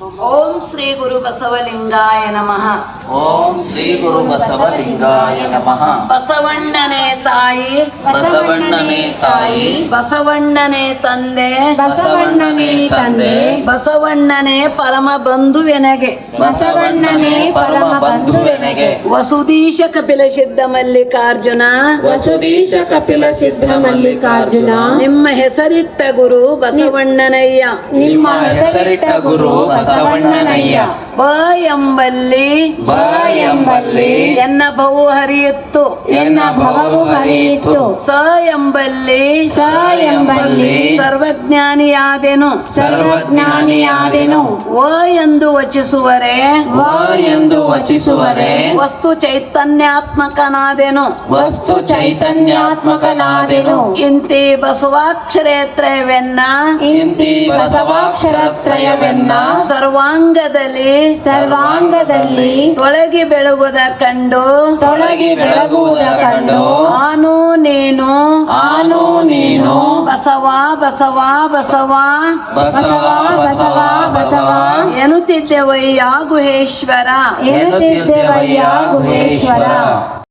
ಓಂ ಶ್ರೀ ಗುರು ಬಸವಲಿಂಗಾಯ ನಮಃ. ಓಂ ಶ್ರೀ ಗುರು ಬಸವಲಿಂಗಾಯ ನಮಃ. ಬಸವಣ್ಣನೇ ತಾಯಿ. ಬಸವಣ್ಣನೇ ತಾಯಿ. ಬಸವಣ್ಣನೇ ತಂದೆ. ಬಸವಣ್ಣನೇ ತಂದೆ. ಬಸವಣ್ಣನೇ ಪರಮ ಬಂಧುವೆನಗೆ. ಬಸವಣ್ಣನೇ ಪರಮ ಬಂಧುವೆನಗೆ ವಸುದೀಶ ಕಪಿಲ ಸಿದ್ಧ ಮಲ್ಲಿಕಾರ್ಜುನ. ವಸುದೀಶ ಕಪಿಲ ಸಿದ್ಧ ಮಲ್ಲಿಕಾರ್ಜುನ. ನಿಮ್ಮ ಹೆಸರಿಟ್ಟ ಗುರು ಬಸವಣ್ಣನಯ್ಯ. ನಿಮ್ಮ ಹೆಸರಿಟ್ಟ ಗುರು ಬಸವಣ್ಣನಯ್ಯ. ಬ ಎಂಬಲ್ಲಿ ಬ ಎಂಬಲ್ಲಿ ಎನ್ನ ಬಹು ಹರಿಯಿತ್ತು. ಎನ್ನ ಭವವು ಹರಿಯಿತು ಸ ಎಂಬಲ್ಲಿ ಸ ಎಂಬಲ್ಲಿ ಸರ್ವಜ್ಞಾನಿಯಾದೆನು. ಸರ್ವಜ್ಞಾನಿಯಾದೆನು. ವ ಎಂದು ವಚಿಸುವರೆ. ವ ಎಂದು ವಚಿಸುವರೆ. ವಸ್ತು ಚೈತನ್ಯಾತ್ಮಕನಾದೆನು. ವಸ್ತು ಚೈತನ್ಯಾತ್ಮಕನಾದೆನು. ಇಂತಿ ಬಸವಾಕ್ಷರೇತ್ರವೆನ್ನ ಇಂತಿ ಬಸವಾಕ್ಷರತ್ರಯವೆನ್ನ. ಸರ್ವಾಂಗದಲ್ಲಿ ಸರ್ವಾಂಗದಲ್ಲಿ ತೊಳಗಿ ಬೆಳಗುದ ಕಂಡು? ತೊಳಗಿ ಬೆಳಗುವುದ ಕಂಡು? ಆನು ನೀನು? ಆನು ನೀನು? ಬಸವ ಬಸವ ಬಸವ. ಬಸವ ಬಸವ ಬಸವ. ಎನ್ನುತ್ತಿದ್ದೇವಯ್ಯ ಗುಹೇಶ್ವರ. ಎನ್ನುತ್ತಿದ್ದೇವಯ್ಯ ಗುಹೇಶ್ವರ.